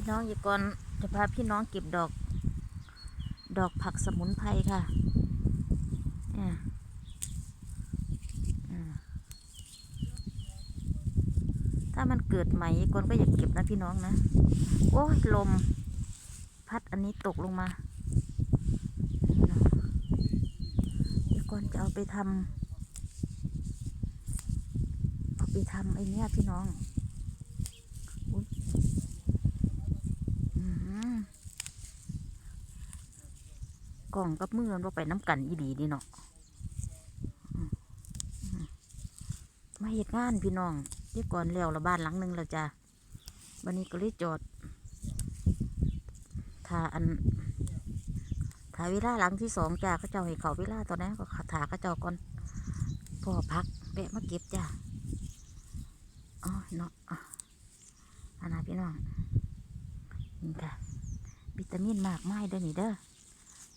พี่น้องอย่าก่อนจะพาพี่น้องเก็บดอก ดอกผักสมุนไพรค่ะอ่าถ้ามันเกิดใหม่ก่อนก็อยากเก็บนะพี่น้องนะ โอ้ยลม พัดอันนี้ตกลงมาเดี๋ยวก่อนจะเอาไปทำเอาไปทำไอ้เนี้ยพี่น้องอุ๊ยอื้อหือ กล่องกับมือมันบ่ไปน้ำกันอีดีดีเนาะมาเหตุงานพี่น้องเดี๋ยก่อนแล้วละบ้านหลังหนึงแล้วจ้ะวันนี้ก็เลยจอดถ้าอันถ้าเวลาหลังที่สองจ้าเขาเจ้าให้เขาเวลาตอนนั้นก็ถาเขาเจ้าก่อนพ่อพักแปะมาเก็บจ้าอ๋อเนาะอันนะพี่น้องนี่ค่ะวิตามินมากไม้เด้อนี่เด้อ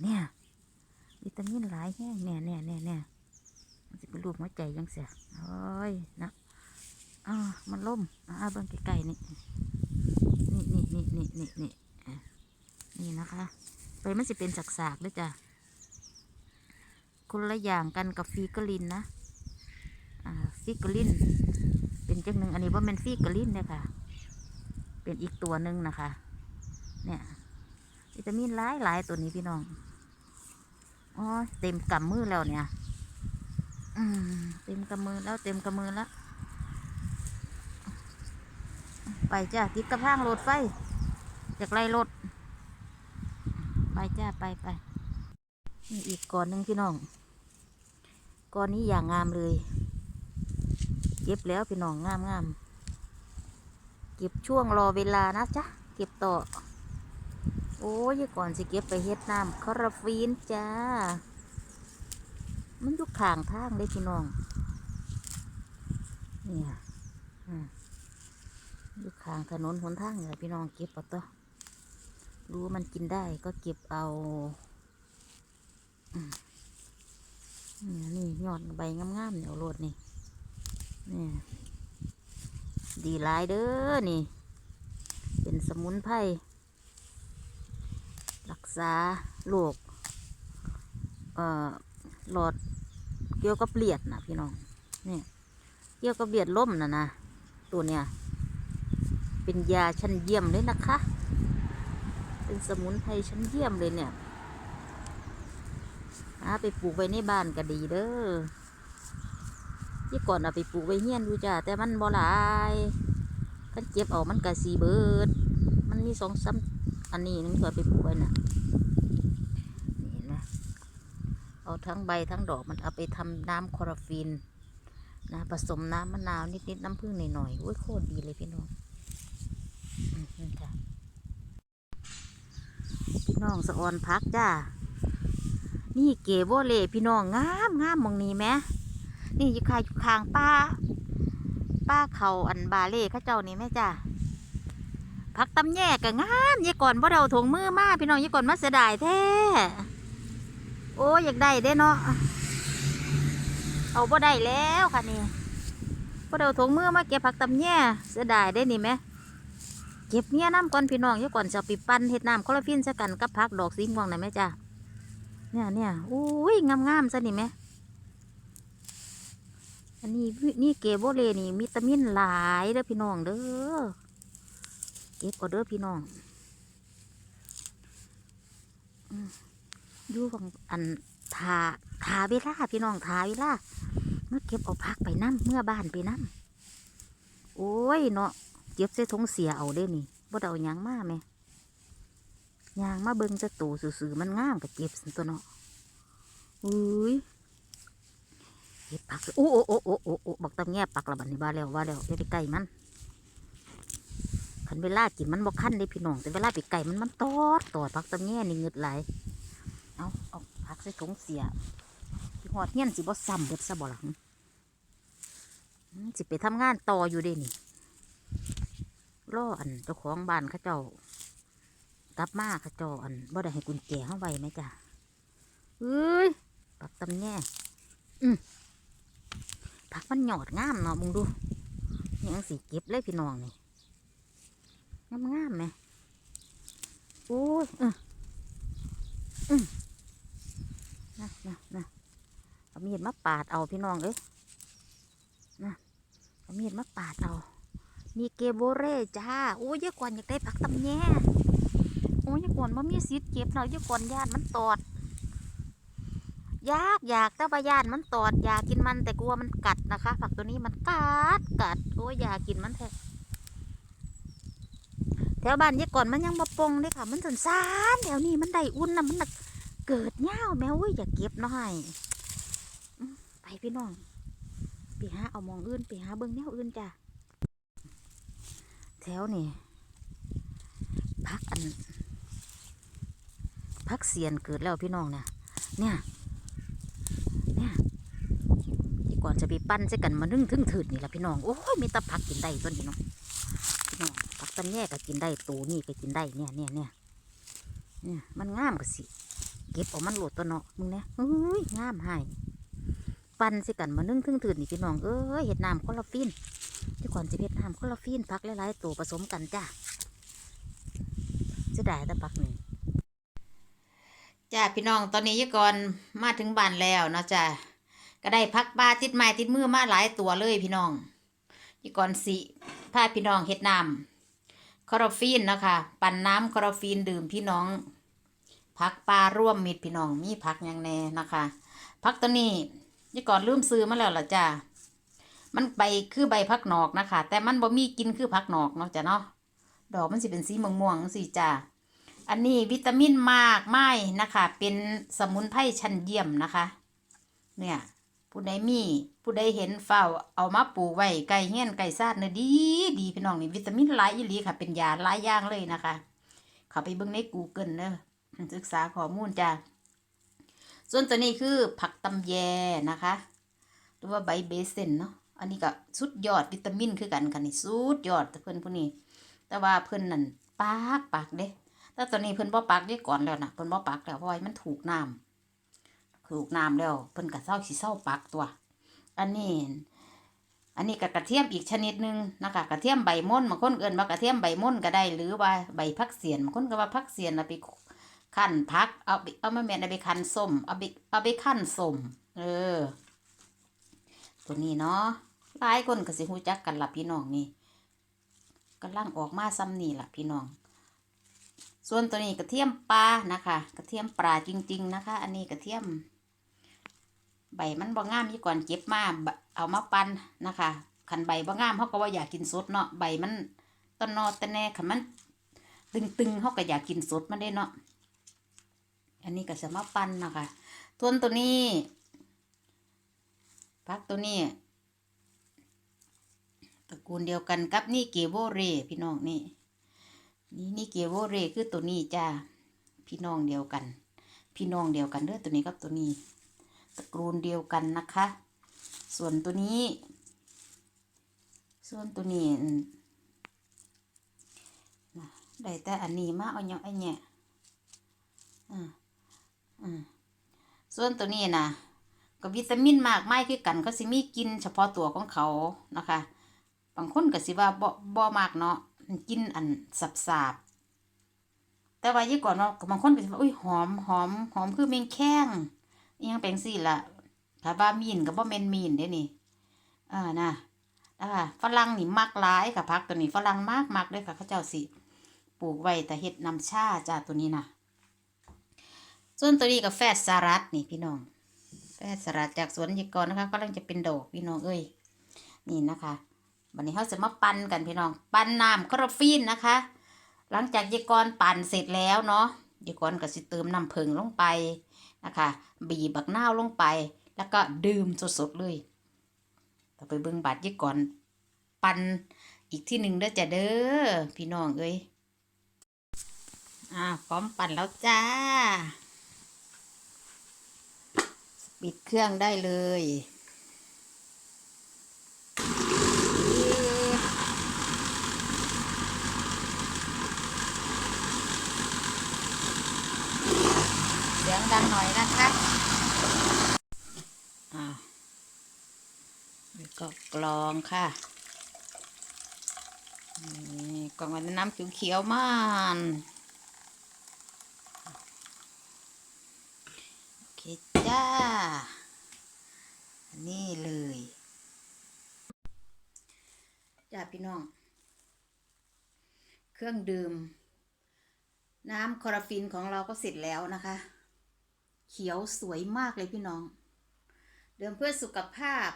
เนี่ย วิตามินหลายแห้งเนี่ยเนี่ยเนี่ยเนี่ยมันจะเป็นรูปหัวใจยังเสียโอ้ยนะอ่ามันล่มอ่าเบิ่งไกลๆนี่นี่นี่นี่นี่นี่นี่นี่นะคะใบมันสิเป็นสากๆด้วยจ้ะคนละอย่างกันกับฟีกลินนะอ่าฟีกลิน เป็นจังหนึ่งอันนี้ว่าเป็นฟีกลินเนี่ยค่ะ เป็นอีกตัวหนึ่งนะคะ เนี่ยวิตามินหลายหลายตัวนี้พี่น้อง อ๋อเต็มกำมือแล้วเนี่ย อืม เต็มกำมือแล้วเต็มกำมือแล้ว ไปจ้ะติดกระพางรถไฟ จากไล่รถ ไปจ้าไปไปนี่อีกก่อนหนึ่งพี่น้องก่อนนี้อย่างงามเลย เก็บแล้วพี่น้องงามงามเก็บช่วงรอเวลานะจ๊ะ เก็บต่อ โอ้ยก่อนสิเก็บไปเฮ็ดน้ำคาราฟีนจ้า มันอยู่ข้างทางเลยพี่น้องเนี่ยอืมอยู่ข้างถนนหนทางเลยพี่น้องเก็บเปะต่อรู้มันกินได้ก็เก็บเอาอืมนี่ยนี่ยอดใบงามๆเหนียวโลดนี่นี่ดีหลายเด้อนี่ เป็นสมุนไพร ษาโรคเอ่อหลอดเกี่ยวกับเลียดนะพี่น้องนี่เกี่ยวกับเลียดล่มนะนะตัวเนี้ยเป็นยาชั้นเยี่ยมเลยนะคะ เป็นสมุนไพรชั้นเยี่ยมเลยเนี่ยหาไปปลูกไว้ในบ้านก็ดีเด้อที่ก่อนเอาไปปลูกไว้เฮียนดูจ้าแต่มันบ่หลายกันเก็บออกมันก็สีเบิด มันมีสองซ้ำ อันนี้นึงเอาไปปลูกไว้น่ะนี่เห็นะเอาทั้งใบทั้งดอกมันเอาไปทำน้ำคอโรฟินนะผสมน้ำมะนาวนิดๆน้ำผึ้งหน่อยๆโอ้ยโคตรดีเลยพี่น้องนี่ค่ะพี่น้องสะออนพักจ้านี่เก๋บ่เล่พี่น้องงามงามมองนี้ไหมนี่อยู่คายอยู่ข้างป้าป้าเขาอันบาเล่ข้าเจ้านี่แม่จ้า พักตำแยกก็งามยายก่อนบ่เดาถงมือมาพี่น้องยายก่อนมาเสียดายแท้โอ้ยอยากได้เด้เนาะเอาบ่ได้แล้วค่ะนี่บ่เดาถงมือมาเก็บผักตำแยเสียดายได้นี่ไหมเก็บเนี่ยน้ำก่อนพี่น้องเดี๋ยวก่อนจะเอาไปปั้นเห็ดน้ำคลอโรฟินซะกันกับพักดอกสีม่วงหน่อยไหมจ้าเนี่ยเนี่ยอุ้ยงามงามๆซะนี่ไหมอันนี้นี่เกโบเลนี่มีตามินหลายเด้อพี่น้องเด้อ เก็บก็เด้อพี่น้องอยู่ของอันทาทาเวลาพี่น้องทาเวลาเมื่อเก็บเอาพักไปน้ำเมื่อบ้านไปน้ำโอ้ยเนาะเก็บใส่ถุงเสียเอาได้นี่บ่ได้เอาหยังมาแม่ยางมาเบิ่งจะตูสื่อๆมันงามกับเก็บสันตัวเนาะอุ้ยเก็บผักโอ้โอ้โอ้โอ้โอ้โอ้บักตำแง่ปักละบัดนี้ว่าแล้วว่าแล้วอย่าไปใกล้มัน คันเวลากินมันบ่คันเด้พี่น้องแต่เวลาไปไก่มันมันตอดตอดผักตำแง่นี่เงึดไหลเอาเอาผักใส่ถุงเสียพี่หอดเงี้ยนสิบ่ซ้ำเบิดซะบ่หลังสิไปทำงานต่ออยู่เด้นี่รออันเจ้าของบ้านเขาเจ้ากลับมาเขาเจ้าอันบ่ได้ให้กุญแจเข้าไว้ไหมจ้ะเอ้ยปักตำแน่อืมผักมันหยอดงามเนาะมึงดูยังสีเก็บเลยพี่น้องนี่ งามงามไหมอุ้ยอืออือนะนะนะเอามีดมาปาดเอาพี่น้องเอ้ยนะเอามีดมาปาดเอา มีเกโบเร่จ้า โอ้ยอยาก่อนอยากได้ผักตำแย่โอ้ยอยาก่อนว่ามีสิทธิ์เก็บเนาะอยาก่อนญาติมันตอดยากอยากแต่ว่าญาติมันตอด อยากกินมันแต่กลัวมันกัดนะคะ ผักตัวนี้มันกัดกัดโอ้ยอยากกินมันแท้ แถวบ้านยายก่อนมันยังมาปงเลยค่ะ มันสันซานๆแถวนี้มันได้อุ่นนะมันน่ะเกิดเง่าแมวเว้ยอย่าเก็บหน่อยไปพี่น้องไปหาเอามองอื่นไปหาเบิ้งแนวอื่นจ้ะแถวนี่พักอันพักเสียนเกิดแล้วพี่น้องนะเนี่ยเนี่ยที่ก่อนจะไปปั้นใส่กันมานึ่งถึงถืดนี่แหละพี่น้องโอ้ยมีแตะผักกินได้ต้นพี่น้องพี่น้องผั กตันแย่ก็กินได้ตูนี่ก็กินได้เนี่ยเนี่ยเนี่ยเนี่ยมันงามก็สิ เก็บเออกมันโหลดตัวเนาะมึงเนี่ยเฮ้ยงามให้ปั้นส่กันมานึ่งถึงถืดนี่พี่น้องเอ้ยเห็ดน้ำคอลลาฟินที่ก่อนจะเพ็ดทำคอลลาฟีนพักหลายๆตัวผสมกันจ้าจะได้แต่พักหนึ่งจ้าพี่น้องตอนนี้ยายก่อนมาถึงบ้านแล้วเนาะจ้าก็ได้พักปลาติดไม้ติดมือมาหลายตัวเลยพี่น้องยายก่อนสิพาพี่น้องเฮ็ดน้ำ คอลลาฟีนนะคะ ปั่นน้ำคอลลาฟีนดื่มพี่น้องพักปลาร่วมมิตรพี่น้องมีพักยังแน่นะคะพักตัวนี้ยายก่อนลืมซื้อมาแล้วล่ะจ้ามันใบคือใบพักหนอกนะคะ แต่มันบ่มีกินคือพักหนอกเนาะจ้ะเนาะดอกมันสิเป็นสีม่วงๆสีจ้าอันนี้วิตามินมากไม้นะคะ เป็นสมุนไพรชั้นเยี่ยมนะคะ เนี่ย ผู้ใดมี ผู้ใดเห็นเฝ้าเอามาปลูกไว้ไก่เงี้ยนไก่ซาดเนื้อดีดีพี่น้องนี่วิตามินหลายอีหลีค่ะ เป็นยาหลายอย่างเลยนะคะ เข้าไปเบิ่งใน Google เนอะศึกษาข้อมูลจ้าส่วนตัวนี้คือผักตำแยนะคะหรือว่าใบเบสเซนเนาะอันนี้ก็สุดยอดวิตามินคือกันค่ะนี่สุดยอดเพิ่อนผู้นี้ แต่ว่าเพิ่อนนั่นปากปากเด้แต่ตอนนี้เพิ่อนบ่ปากได้ก่อนแล้วนะเพิ่นบ่ปากแล้วเพราะว่ามันถูกน้ำ ถูกน้ำแล้วเพิ่นก็เศร้าสิเศร้าปากตัว อันนี้อันนี้ก็กระเทียมอีกชนิดหนึ่งนะคะกระเทียมใบม่อนบางคนเอิ้นว่ากระเทียมใบม่อนก็ได้ หรือว่าใบพักเสียนบางคนก็ว่าพักเสียนเอาไปคั่นพักเอาไปเอามาแม่นเอาไปคั่นส้มเอาไปเอาไปคั่นส้มเออ ตัวนี้เนาะหลายคนก็สิฮู้จักกันล่ะพี่น้องนี่กำลังออกมาซ้ำนี่ล่ะพี่น้อง ส่วนตัวนี้กระเทียมปลานะคะ กระเทียมปลาจริง ๆ นะคะ อันนี้กระเทียม ใบมันบ่งามยี่ก่อนเก็บมาเอามาปั่นนะคะขันใบบ่งามเขาก็ว่าอยากกินสดเนาะใบมันต้นนอต่แน่ขันมัน ตึงๆเขาก็อยากกินสดมันได้เนาะอันนี้ก็จะมาปั่นนะคะทวนตัวนี้พักตัวนี้ตระกูลเดียวกันกับนี่เกโวเรพี่น้องนี่นี่นี่เกโวเรคือตัวนี้จ้าพี่น้องเดียวกัน พี่น้องเดียวกันเด้อตัวนี้กับตัวนี้ ตระกูลเดียวกันนะคะ ส่วนตัวนี้ ส่วนตัวนี้ได้แต่อันนี้มาเอาเนาะไอเนี่ยอืมอืมส่วนตัวนี้นะก็วิตามินมากไม่คือกันเขาสิมีกินเฉพาะตัวของเขานะคะ บางคนก็สิว่าบ่บ่มากเนาะกินอันสับสาบแต่ว่ายี่ก่อนเนาะบางคนก็สิว่าอุ้ยหอมหอมหอมคือเมงแข้ง ยังเป็นสิล่ะถ้าว่ามีนก็บ่แม่นมีนเด้นี่อ่านะอ่าฝรั่งนี่มักหลายค่ะพักตัวนี้ฝรั่งมากมักเลยค่ะเขาเจ้าสิปลูกไว้แต่เฮ็ดน้ำชาจ้าตัวนี้นะส่วนตัวนี้ก็แฟดสารัดนี่พี่น้อง แฟดสารัดจากสวนยิกรนะคะกำลังจะเป็นดอกพี่น้องเอ้ยนี่นะคะวันนี้เขาจะมาปั่นกันพี่น้อง ปั่นน้ำคลอโรฟินนะคะ หลังจากยายกรปั่นเสร็จแล้วเนาะยายกรก็สิเติมน้ำผึ้งลงไป นะคะ บีบักนาวลงไป แล้วก็ดื่มสดๆเลยต่อไปเบิ้งบาดยี่ก่อน ปั่นอีกที่หนึ่งเด้อจ้ะเด้อพี่น้องเอ้ยอ่าพร้อมปั่นแล้วจ้า ปิดเครื่องได้เลย งดังหน่อยนะคะอ้าวก็กรองค่ะนี่กรองไว้น้ำเขียวๆมานโอเคจ้า นี่เลยจ้าพี่น้อง เครื่องดื่ม น้ำคอราฟินของเราก็เสร็จแล้วนะคะ เขียวสวยมากเลยพี่น้อง เดิมเพื่อสุขภาพ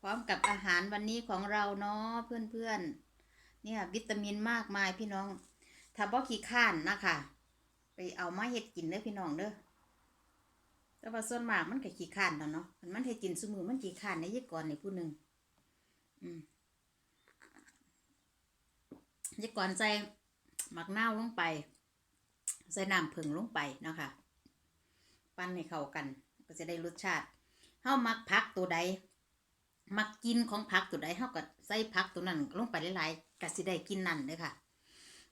พร้อมกับอาหารวันนี้ของเราเนาะเพื่อนๆ เนี่ยวิตามินมากมายพี่น้องถ้าบ่ขี้ข้านนะคะ ไปเอามาเฮ็ดกินเด้อพี่น้องเด้อแต่ว่าส่วนมากมันก็ขี้ข้านแล้วเนาะมันเฮ็ดกินซุมือมันขี้ข้านในยี่ก่อนนี่ผู้หนึ่งอืมยี่ก่อนใส่หมักเน่าลงไป ใส่น้ำผึ้งลงไปนะคะ ปั้นให้เข้ากัน ก็จะได้รสชาติเฮามักผักตัวใด มักกินของผักตัวใดเฮาก็ใส่ผักตัวนั้นลงไปหลายๆก็สิได้กินนั่นเด้อค่ะ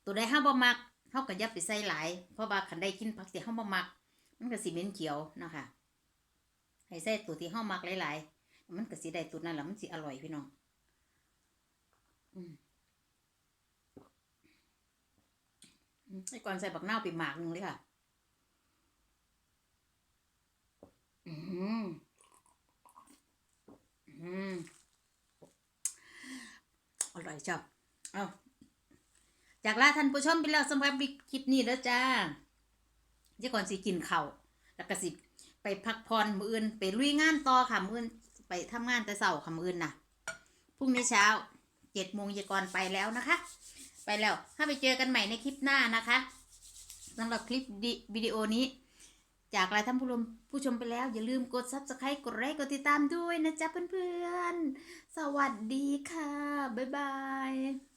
ตัวใดเฮาบ่มักเฮาก็อย่าไปใส่หลาย เพราะว่าคันได้กินผักที่เฮาบ่มัก มันก็สิเหม็นเขียวเนาะค่ะให้ใส่ตัวที่เฮามักหลายๆ มันก็สิได้ตัวนั้นหละมันสิอร่อยพี่น้องอืมให้ก่อนใส่บักนาวไปหมากหนึงเลยค่ะ อืมอืม อร่อบเอาจากลาท่านผู้ชมไปแล้วสำหรับคลิปนี้แล้วจ้าเดี๋ยวก่อนสิกินเข้าแล้วก็สิไปพักผ่อนมืออื่นไปลุยงานต่อค่ะมืออื่นไปทำงานแต่เช้าค่ะมืออื่นนะพรุ่งนี้เช้าเจ็ดโมงเยาก่อนไปแล้วนะคะ ไปแล้วถ้าไปเจอกันใหม่ในคลิปหน้านะคะสำหรับคลิปดิวิดีโอนี้ จากลายท่านผู้ชมผู้ชมไปแล้ว อย่าลืมกด subscribe กดไลค์กดติดตามด้วยนะจ๊ะเพื่อนๆ สวัสดีค่ะ บ๊ายบาย